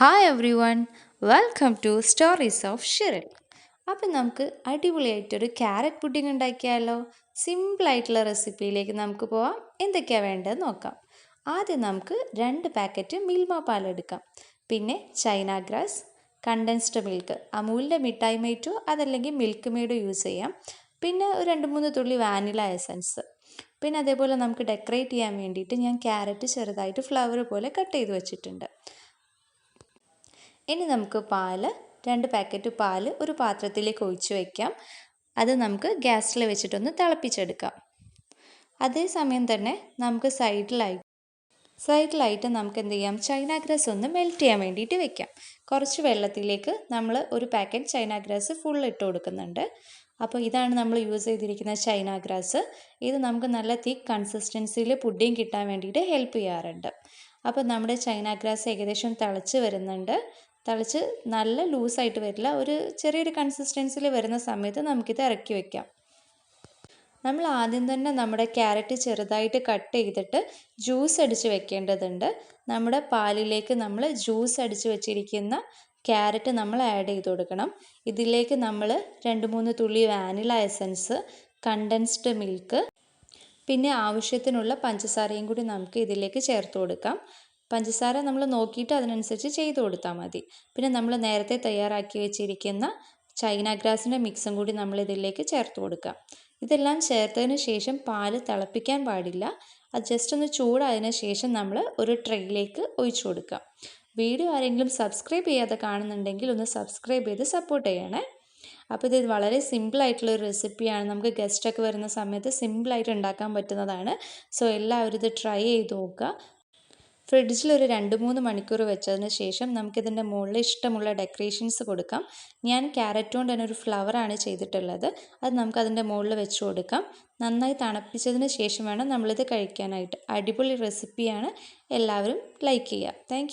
Hi everyone welcome to stories of ഷിറിൽ അപ്പം നമുക്ക് അടിപൊളിയായിട്ടൊരു carrot pudding ഉണ്ടാക്കിയാലോ? സിമ്പിളായിട്ടുള്ള റെസിപ്പിയിലേക്ക് നമുക്ക് പോവാം. എന്തൊക്കെയാണ് വേണ്ടത് നോക്കാം. ആദ്യം നമുക്ക് രണ്ട് പാക്കറ്റ് മിൽമ പാൽ എടുക്കാം. പിന്നെ ചൈന ഗ്രാസ് കണ്ടൻസ്ഡ് മിൽക്ക് അമൂലിന്റെ മിഠായി മേറ്റോ അതല്ലെങ്കിൽ മിൽക്ക് മെയ്ഡോ യൂസ് ചെയ്യാം. പിന്നെ ഒരു രണ്ട് മൂന്ന് തുള്ളി വാനില എസൻസ് പിന്നെ അതേപോലെ നമുക്ക് ഡെക്കറേറ്റ് ചെയ്യാൻ വേണ്ടിയിട്ട് ഞാൻ ക്യാരറ്റ് ചെറുതായിട്ട് ഫ്ലവർ പോലെ കട്ട് ചെയ്ത് വെച്ചിട്ടുണ്ട്. ഇനി നമുക്ക് പാൽ രണ്ട് പാക്കറ്റ് പാൽ ഒരു പാത്രത്തിലേക്ക് ഒഴിച്ച് വയ്ക്കാം അത് നമുക്ക് ഗ്യാസിൽ വെച്ചിട്ടൊന്ന് തിളപ്പിച്ചെടുക്കാം. അതേസമയം തന്നെ നമുക്ക് സൈഡിലായിട്ട് സൈഡിലായിട്ട് നമുക്ക് എന്ത് ചെയ്യാം? ചൈന ഗ്രാസ് ഒന്ന് മെൽറ്റ് ചെയ്യാൻ വേണ്ടിയിട്ട് വെക്കാം. കുറച്ച് വെള്ളത്തിലേക്ക് നമ്മൾ ഒരു പാക്കറ്റ് ചൈന ഗ്രാസ് ഫുൾ ഇട്ട് കൊടുക്കുന്നുണ്ട്. അപ്പോൾ ഇതാണ് നമ്മൾ യൂസ് ചെയ്തിരിക്കുന്ന ചൈന ഗ്രാസ് ഇത് നമുക്ക് നല്ല തിക്ക് കൺസിസ്റ്റൻസിയിൽ പുഡിങ് കിട്ടാൻ വേണ്ടിയിട്ട് ഹെൽപ്പ് ചെയ്യാറുണ്ട്. അപ്പോൾ നമ്മുടെ ചൈന ഗ്രാസ് ഏകദേശം തിളച്ച് വരുന്നുണ്ട്. തിളച്ച് നല്ല ലൂസായിട്ട് വരില്ല. ഒരു ചെറിയൊരു കൺസിസ്റ്റൻസിൽ വരുന്ന സമയത്ത് നമുക്കിത് ഇറക്കി വയ്ക്കാം നമ്മൾ ആദ്യം തന്നെ നമ്മുടെ ക്യാരറ്റ് ചെറുതായിട്ട് കട്ട് ചെയ്തിട്ട് ജ്യൂസ് അടിച്ച് വെക്കേണ്ടതുണ്ട്. നമ്മുടെ പാലിലേക്ക് നമ്മൾ ജ്യൂസ് അടിച്ച് വെച്ചിരിക്കുന്ന ക്യാരറ്റ് നമ്മൾ ആഡ് ചെയ്ത് കൊടുക്കണം. ഇതിലേക്ക് നമ്മൾ രണ്ട് മൂന്ന് തുള്ളി വാനില എസൻസ് കണ്ടൻസ്ഡ് മിൽക്ക് പിന്നെ ആവശ്യത്തിനുള്ള പഞ്ചസാരയും കൂടി നമുക്ക് ഇതിലേക്ക് ചേർത്ത് കൊടുക്കാം. പഞ്ചസാര നമ്മൾ നോക്കിയിട്ട് അതിനനുസരിച്ച് ചെയ്ത് കൊടുത്താൽ മതി. പിന്നെ നമ്മൾ നേരത്തെ തയ്യാറാക്കി വെച്ചിരിക്കുന്ന ചൈന ഗ്രാസിന്റെ മിക്സും കൂടി നമ്മൾ ഇതിലേക്ക് ചേർത്ത് കൊടുക്കാം ഇതെല്ലാം ചേർത്തതിന് ശേഷം പാൽ തിളപ്പിക്കാൻ പാടില്ല. അത് ജസ്റ്റ് ഒന്ന് ചൂടായതിന് ശേഷം നമ്മൾ ഒരു ട്രെയിലേക്ക് ഒഴിച്ചു കൊടുക്കാം വീഡിയോ ആരെങ്കിലും സബ്സ്ക്രൈബ് ചെയ്യാതെ കാണുന്നുണ്ടെങ്കിൽ ഒന്ന് സബ്സ്ക്രൈബ് ചെയ്ത് സപ്പോർട്ട് ചെയ്യണേ. അപ്പോൾ ഇത് വളരെ സിമ്പിളായിട്ടുള്ളൊരു റെസിപ്പിയാണ് നമുക്ക് ഗസ്റ്റൊക്കെ വരുന്ന സമയത്ത് സിമ്പിളായിട്ട് ഉണ്ടാക്കാൻ പറ്റുന്നതാണ്. സോ എല്ലാവരും ഇത് ട്രൈ ചെയ്ത് നോക്കുക. ഫ്രിഡ്ജിൽ ഒരു രണ്ട് മൂന്ന് മണിക്കൂർ വെച്ചതിന് ശേഷം നമുക്കിതിന്റെ മുകളിൽ ഇഷ്ടമുള്ള ഡെക്കറേഷൻസ് കൊടുക്കാം. ഞാൻ ക്യാരറ്റ് കൊണ്ട് തന്നെ ഒരു ഫ്ലവറാണ് ചെയ്തിട്ടുള്ളത്. അത് നമുക്കതിന്റെ മുകളിൽ വെച്ച് കൊടുക്കാം. നന്നായി തണുപ്പിച്ചതിന് ശേഷം വേണം നമ്മളിത് കഴിക്കാനായിട്ട്. അടിപൊളി റെസിപ്പിയാണ്. എല്ലാവരും ലൈക്ക് ചെയ്യുക. താങ്ക്